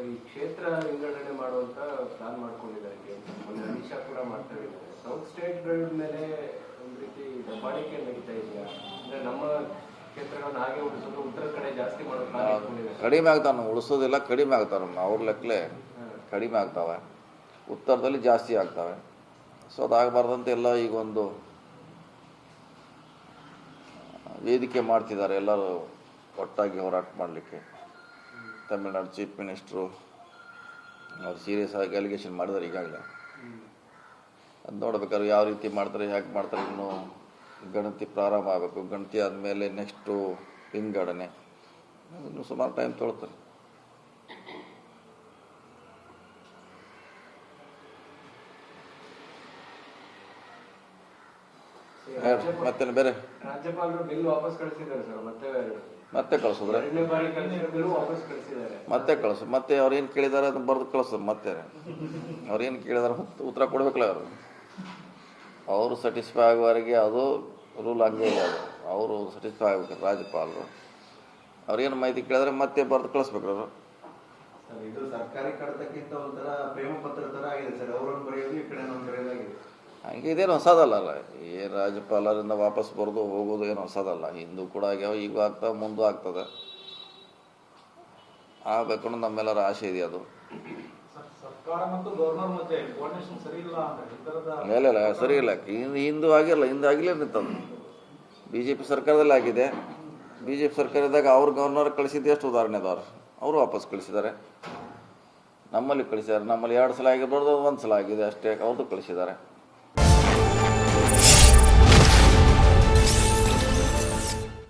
ಈ ಕ್ಷೇತ್ರ ವಿಂಗಡಣೆ ಮಾಡುವಂತ ಪ್ಲಾನ್ ಮಾಡ್ಕೊಂಡಿದ್ದಾರೆ. ಮೊನ್ನೆ ಅಮಿತ್ ಕೂಡ ಮಾಡ್ತಾ ಇದ್ದಾರೆ. ಸೌತ್ ಸ್ಟೇಟ್ಗಳ ಮೇಲೆ ಒಂದು ರೀತಿ ದಬ್ಬಾಳಿಕೆ ನಡೀತಾ ಇದೆಯಾ? ಅಂದ್ರೆ ನಮ್ಮ ಕಡಿಮೆ ಆಗ್ತಾವೆ ಉಳಿಸೋದಿಲ್ಲ ಕಡಿಮೆ ಆಗ್ತಾವೆ ಅವ್ರ ಲೆಕ್ಕಲೆ ಕಡಿಮೆ ಆಗ್ತಾವೆ. ಉತ್ತರದಲ್ಲಿ ಜಾಸ್ತಿ ಆಗ್ತವೆ. ಸೊ ಅದಾಗಬಾರ್ದಂತೆ ಎಲ್ಲ ಈಗ ಒಂದು ವೇದಿಕೆ ಮಾಡ್ತಿದ್ದಾರೆ ಎಲ್ಲರೂ ಒಟ್ಟಾಗಿ ಹೋರಾಟ ಮಾಡಲಿಕ್ಕೆ. ತಮಿಳ್ನಾಡು ಚೀಫ್ ಮಿನಿಸ್ಟ್ರು ಅವ್ರು ಸೀರಿಯಸ್ ಆಗಿ ಅಲಿಗೇಷನ್ ಮಾಡಿದ್ದಾರೆ ಈಗಾಗಲೇ. ಅದು ನೋಡ್ಬೇಕಾದ್ರೆ ಯಾವ ರೀತಿ ಮಾಡ್ತಾರೆ ಹೇಗೆ ಮಾಡ್ತಾರೆ ಇನ್ನು ಗಣತಿ ಪ್ರಾರಂಭ ಆಗಬೇಕು. ಗಣತಿ ಆದಮೇಲೆ ನೆಕ್ಸ್ಟು ವಿಂಗಡಣೆ ಇನ್ನು ಸುಮಾರು ಟೈಮ್ ತೊಗೊಳ್ತಾರೆ ರಾಜ್ಯಪಾಲ- ಬೇರೆ? ರಾಜ್ಯಪಾಲರು ಬಿಲ್ ವಾಪಸ್ ಕಳಿಸಿದ್ದಾರೆ ಸರ್ ಮತ್ತೆ ಮತ್ತೆ ಕಳಿಸಿದ್ರೆ? ಬಾರಿ ಬಿಲ್ ವಾಪಸ್ ಕಳಿಸಿದ್ದಾರೆ. ಮತ್ತೆ ಕಳಿಸು ಮತ್ತೆ ಅವ್ರು ಏನು ಕೇಳಿದಾರೆ ಅದನ್ನ ಬರೆದು ಕಳಿಸು ಮತ್ತೆ. ಅವ್ರು ಏನು ಕೇಳಿದಾರೆ ಉತ್- ಉತ್ತರ ಕೊಡ್ಬೇಕಲ್ಲ ಅವರು. ಅವರು ಸ್ಯಾಟಿಸ್ಫೈ ಆಗುವವರೆಗೆ ಅದು ರೂಲ್ ಹಂಗೆ ಇಲ್ಲ ಅದು. ಅವರು ಸ್ಯಾಟಿಸ್ಫೈ ಆಗ್ಬೇಕು ರಾಜ್ಯಪಾಲರು. ಅವ್ರೇನು ಮಾಹಿತಿ ಕೇಳಿದ್ರೆ ಮತ್ತೆ ಬರೆದು ಕಳಿಸ್ಬೇಕು ಅವರು. ಸರ್ ಇದು ಸರ್ಕಾರಿ ಕಡತಕ್ಕಿಂತ ಒಂಥರ ಪ್ರೇಮ ಪತ್ರ ತರ ಆಗಿದೆ ಸರ್ ಅವರನ್ನು ಬರೆಯೋದು ಈ ಕಡೆ ಹಂಗೆ ಇದೇನು ಹೊಸದಲ್ಲ ಅಲ್ಲ. ಏನು ರಾಜ್ಯಪಾಲರಿಂದ ವಾಪಸ್ ಬರೆದು ಹೋಗೋದು ಏನು ಹೊಸದಲ್ಲ. ಹಿಂದೂ ಕೂಡ ಆಗ್ಯಾವ ಈಗ ಆಗ್ತವೆ ಮುಂದೂ ಆಗ್ತದೆ. ಆಗ್ಬೇಕು ನಮ್ಮೆಲ್ಲರ ಆಸೆ ಇದೆ ಅದು. ಇಲ್ಲ ಈ ಇಲ್ಲ ಸರಿ ಇಲ್ಲ. ಹಿಂದೆ ಹಿಂದೂ ಆಗಿರಲ್ಲ ಹಿಂದೆ ಆಗಿಲ್ಲ ನಿಂತದ್ದು. ಬಿ ಜೆ ಪಿ ಸರ್ಕಾರದಲ್ಲಿ ಆಗಿದೆ. ಬಿ ಜೆ ಪಿ ಸರ್ಕಾರದಾಗ ಅವ್ರ ಗವರ್ನರ್ ಕಳಿಸಿದ್ದು ಎಷ್ಟು ಉದಾಹರಣೆ ಅದಾವ್ರು ಅವರು ವಾಪಸ್ ಕಳಿಸಿದ್ದಾರೆ. ನಮ್ಮಲ್ಲಿ ಕಳಿಸಿದ್ದಾರೆ. ನಮ್ಮಲ್ಲಿ ಎರಡು ಸಲ ಆಗಿರ್ಬಾರ್ದು ಒಂದು ಸಲ ಆಗಿದೆ ಅಷ್ಟೇ. ಅವ್ರದ್ದು ಕಳಿಸಿದ್ದಾರೆ.